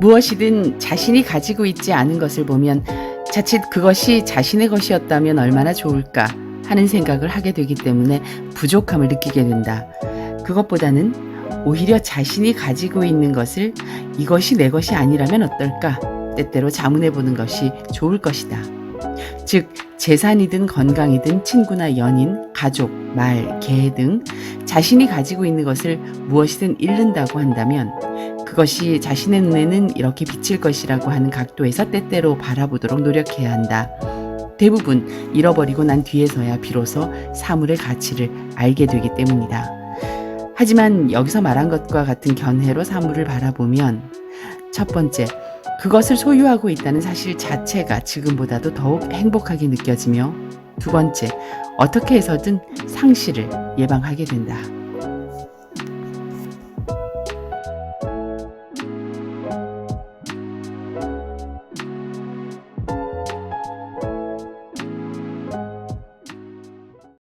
무엇이든 자신이 가지고 있지 않은 것을 보면 자칫 그것이 자신의 것이었다면 얼마나 좋을까 하는 생각을 하게 되기 때문에 부족함을 느끼게 된다. 그것보다는 오히려 자신이 가지고 있는 것을 이것이 내 것이 아니라면 어떨까 때때로 자문해 보는 것이 좋을 것이다. 즉, 재산이든 건강이든 친구나 연인, 가족, 말, 개 등 자신이 가지고 있는 것을 무엇이든 잃는다고 한다면 그것이 자신의 눈에는 이렇게 비칠 것이라고 하는 각도에서 때때로 바라보도록 노력해야 한다. 대부분 잃어버리고 난 뒤에서야 비로소 사물의 가치를 알게 되기 때문이다. 하지만 여기서 말한 것과 같은 견해로 사물을 바라보면 첫 번째, 그것을 소유하고 있다는 사실 자체가 지금보다도 더욱 행복하게 느껴지며 두 번째, 어떻게 해서든 상실을 예방하게 된다.